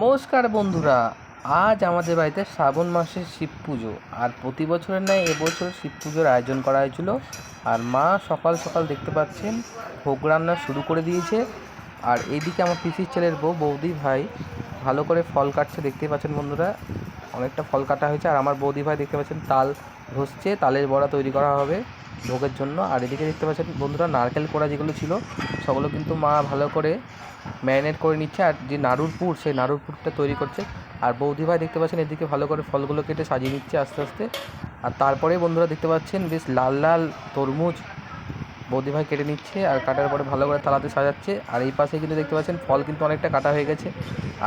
নমস্কার বন্ধুরা, আজ আমাদের বাড়িতে শ্রাবণ মাসের শিব পুজো আর প্রতি বছরের ন্যায় এবছর শিব পুজোর আয়োজন করা হয়েছিল। আর মা সকাল সকাল দেখতে পাচ্ছেন, ভোগ রান্না শুরু করে দিয়েছে। আর এইদিকে আমার পিসির ছেলের বউ, বৌদি ভাই, ভালো করে ফল কাটছে দেখতে পাচ্ছেন বন্ধুরা। অনেকটা ফল কাটা হয়েছে। আর আমার বৌদি ভাই দেখতে পাচ্ছেন, তাল ঘষছে, তালের বড়া তৈরি করা হবে। ভোগের জন্য। আর এদিকে দেখতে পাচ্ছেন বন্ধুরা, নারকেল কোড়া যেগুলো ছিল সেগুলো কিন্তু মা ভালো করে ম্যারিনেট করে নিচ্ছে। আর যে নাড়ুর পুর, সেই নাড়ুর পুরটা তৈরি করছে। আর বৌদি ভাই দেখতে পাচ্ছেন এদিকে ভালো করে ফলগুলো কেটে সাজিয়ে নিচ্ছে আস্তে আস্তে। আর তারপরে বন্ধুরা দেখতে পাচ্ছেন বেশ লাল লাল তরমুজ বৌদি ভাই কেটে নিচ্ছে আর কাটার পরে ভালো করে থালাতে সাজাচ্ছে। আর এই পাশে কিন্তু দেখতে পাচ্ছেন ফল কিন্তু অনেকটা কাটা হয়ে গেছে।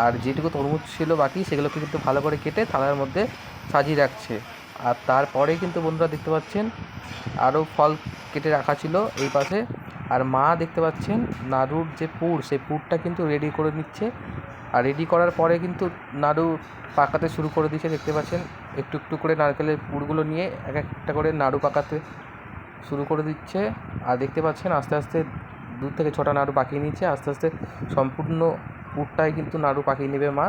আর যেটুকু তরমুজ ছিল বাকি, সেগুলোকে কিন্তু ভালো করে কেটে থালার মধ্যে সাজিয়ে রাখছে। আর তারপরে কিন্তু বন্ধুরা দেখতে পাচ্ছেন আরও ফল কেটে রাখা ছিল এই পাশে। আর মা দেখতে পাচ্ছেন নাড়ুর যে পুর, সেই পুরটা কিন্তু রেডি করে নিচ্ছে। আর রেডি করার পরে কিন্তু নাড়ু পাকাতে শুরু করে দিয়েছে। দেখতে পাচ্ছেন একটু একটু করে নারকেলের পুরগুলো নিয়ে এক একটা করে নাড়ু পাকাতে শুরু করে দিচ্ছে। আর দেখতে পাচ্ছেন আস্তে আস্তে দু থেকে ছটা নাড়ু পাকিয়ে নিচ্ছে। আস্তে আস্তে সম্পূর্ণ পুরটাই কিন্তু নাড়ু পাকিয়ে নেবে মা।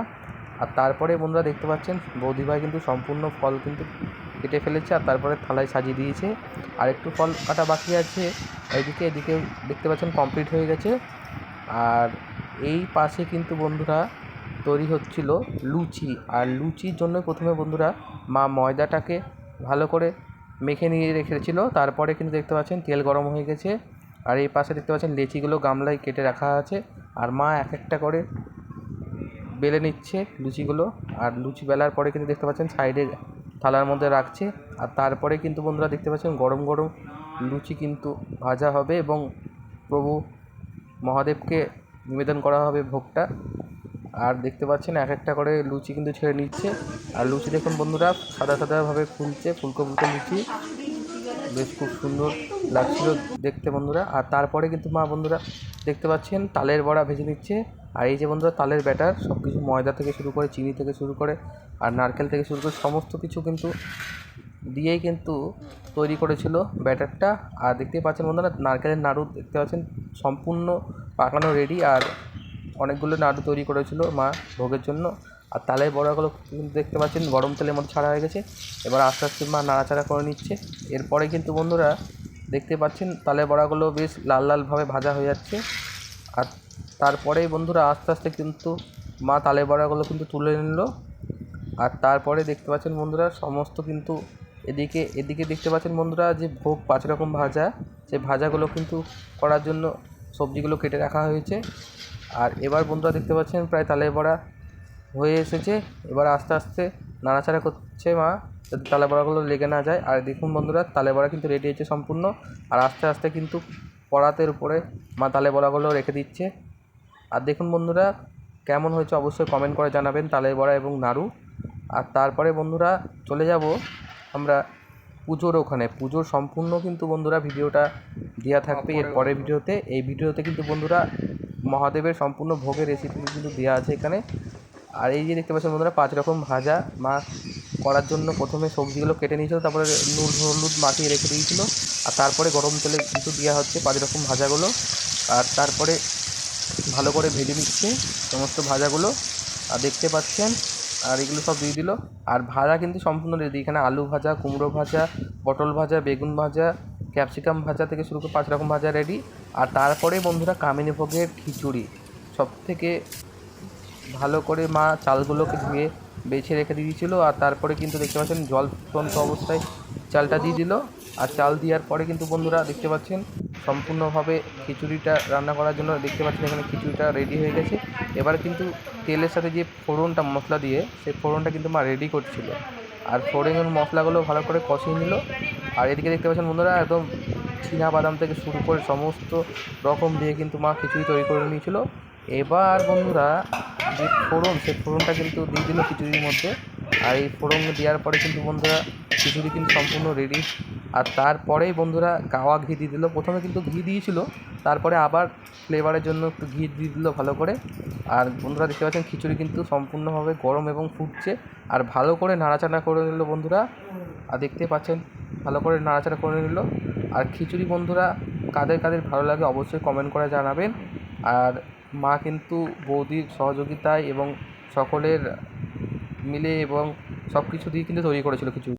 আর তারপরে বন্ধুরা দেখতে পাচ্ছেন, বৌদিভাই কিন্তু সম্পূর্ণ ফল কিন্তু কেটে ফেলেছে আর তারপরে থালায় সাজিয়ে দিয়েছে। আর একটু ফল কাটা বাকি আছে এইদিকে এদিকে দেখতে পাচ্ছেন কমপ্লিট হয়ে গেছে। আর এই পাশে কিন্তু বন্ধুরা তৈরি হচ্ছিল লুচি। আর লুচির জন্য প্রথমে বন্ধুরা মা ময়দাটাকে ভালো করে মেখে নিয়ে রেখেছিল। তারপরে কিন্তু দেখতে পাচ্ছেন তেল গরম হয়ে গেছে। আর এই পাশে দেখতে পাচ্ছেন লেচিগুলো গামলায় কেটে রাখা আছে। আর মা এক একটা করে বেলে নিচ্ছে লুচিগুলো, আর লুচি বেলার পরে কিন্তু দেখতে পাচ্ছেন সাইডে থালার মধ্যে রাখছে, আর তারপরে কিন্তু বন্ধুরা দেখতে পাচ্ছেন গরম গরম লুচি কিন্তু ভাজা হবে এবং প্রভু মহাদেবকে নিবেদন করা হবে ভোগটা। আর দেখতে পাচ্ছেন এক একটা করে লুচি কিন্তু ছেড়ে নিচ্ছে। আর লুচি দেখুন বন্ধুরা, সাদা সাদাভাবে ফুলছে ফুলকো ফুলকো লুচি। বেশ খুব সুন্দর লাগছিল দেখতে বন্ধুরা। আর তারপরে কিন্তু মা বন্ধুরা দেখতে পাচ্ছেন, তালের বড়া ভেজে নিচ্ছে। আর এই যে বন্ধুরা, তালের ব্যাটার সব কিছু ময়দা থেকে শুরু করে, চিনি থেকে শুরু করে, আর নারকেল থেকে শুরু করে, সমস্ত কিছু কিন্তু দিয়েই কিন্তু তৈরি করেছিল ব্যাটারটা। আর দেখতেই পাচ্ছেন বন্ধুরা, নারকেলের নাড়ু দেখতে পাচ্ছেন, সম্পূর্ণ পাকানো রেডি আর অনেকগুলো নাড়ু তৈরি করেছিল মা ভোগের জন্য। আর তালের বড়াগুলো কিন্তু দেখতে পাচ্ছেন, গরম তেলের মধ্যে ছাড়া হয়ে গেছে। এবার আস্তে আস্তে মা নাড়াচাড়া করে নিচ্ছে। এরপরে কিন্তু বন্ধুরা দেখতে পাচ্ছেন, তালের বড়াগুলো বেশ লাল লালভাবে ভাজা হয়ে যাচ্ছে। আর তারপরেই বন্ধুরা আস্তে আস্তে কিন্তু মা তালের বড়াগুলো কিন্তু তুলে নিল। আর তারপরে দেখতে পাচ্ছেন বন্ধুরা, সমস্ত কিন্তু এদিকে এদিকে দেখতে পাচ্ছেন বন্ধুরা যে ভোগ পাঁচ রকম ভাজা সেই ভাজাগুলো কিন্তু করার জন্য সবজিগুলো কেটে রাখা হয়েছে। আর এবার বন্ধুরা দেখতে পাচ্ছেন প্রায় তালের বড়া হয়ে এসেছে। এবার আস্তে আস্তে নাড়াচাড়া করছে মা। যাতে তালে বড়াগুলো লেগে না যায়। আর দেখুন বন্ধুরা তালে বড়া কিন্তু রেডি হয়েছে সম্পূর্ণ। আর আস্তে আস্তে কিন্তু পড়াতের উপরে মা তালে বড়াগুলো রেখে দিচ্ছে। আর দেখুন বন্ধুরা, কেমন হয়েছে অবশ্যই কমেন্ট করে জানাবেন তালের বড়া এবং নাড়ু। আর তারপরে বন্ধুরা, চলে যাব আমরা পুজোর ওখানে। পুজোর সম্পূর্ণ কিন্তু বন্ধুরা ভিডিওটা দেওয়া থাকবে এর পরের ভিডিওতে। এই ভিডিওতে কিন্তু বন্ধুরা মহাদেবের সম্পূর্ণ ভোগের রেসিপি কিন্তু দেওয়া আছে এখানে। আর এই যে দেখতে পাচ্ছেন বন্ধুরা, পাঁচ রকম ভাজা মা করার জন্য প্রথমে সবজিগুলো কেটে নিয়েছিল, তারপরে নুন, হলুদ মাখিয়ে রেখে দিয়েছিল, আর তারপরে গরম তেলে কিছু দেওয়া হচ্ছে পাঁচ রকম ভাজাগুলো, আর তারপরে ভালো করে ভেজে নিচ্ছে সমস্ত ভাজাগুলো, আর দেখতে পাচ্ছেন, আর এগুলো সব দিয়ে দিল, আর ভাজা কিন্তু সম্পূর্ণ রেডি এখানে আলু ভাজা, কুমড়ো ভাজা, পটল ভাজা, বেগুন ভাজা ক্যাপসিকাম ভাজা থেকে শুরু করে পাঁচ রকম ভাজা রেডি আর তারপরে বন্ধুরা কামিনী ভোগের খিচুড়ি সব থেকে ভালো করে মা চালগুলোকে ধুয়ে বেছে রেখে দিয়েছিল আর তারপরে কিন্তু দেখতে পাচ্ছেন জল ফুটন্ত অবস্থায় চালটা দিয়ে দিল। আর চাল দেওয়ার পরে কিন্তু বন্ধুরা দেখতে পাচ্ছেন সম্পূর্ণভাবে খিচুড়িটা রান্না করার জন্য দেখতে পাচ্ছেন এখানে খিচুড়িটা রেডি হয়ে গেছে। এবার কিন্তু তেলের সাথে যে ফোড়নটা মশলা দিয়ে সেই ফোড়নটা কিন্তু মা রেডি করছিল। আর ফোড়নের মশলাগুলো ভালো করে কষিয়ে নিল। আর এদিকে দেখতে পাচ্ছেন বন্ধুরা একদম চীনা বাদাম থেকে শুরু করে সমস্ত রকম দিয়ে কিন্তু মা খিচুড়ি তৈরি করে নিয়েছিল। এবার বন্ধুরা যে ফোড়ন, সেই ফোড়নটা কিন্তু দিয়ে দিল খিচুড়ির মধ্যে। আর এই ফোড়ন দেওয়ার পরে কিন্তু বন্ধুরা খিচুড়ি কিন্তু সম্পূর্ণ রেডি আর তারপরেই বন্ধুরা গাওয়া ঘি দিয়ে দিল। প্রথমে কিন্তু ঘি দিয়েছিল, তারপরে আবার ফ্লেভারের জন্য একটু ঘি দিয়ে দিল ভালো করে। আর বন্ধুরা দেখতে পাচ্ছেন, খিচুড়ি কিন্তু সম্পূর্ণভাবে গরম এবং ফুটছে। আর ভালো করে নাড়াচাড়া করে নিল বন্ধুরা। আর দেখতে পাচ্ছেন, ভালো করে নাড়াচাড়া করে নিল। আর খিচুড়ি বন্ধুরা কাদের কাদের ভালো লাগে অবশ্যই কমেন্ট করে জানাবেন। আর মা কিন্তু বৌদির সহযোগিতায় এবং সকলের মিলে এবং সব কিছু দিয়ে কিন্তু তৈরি করেছিল খিচুড়ি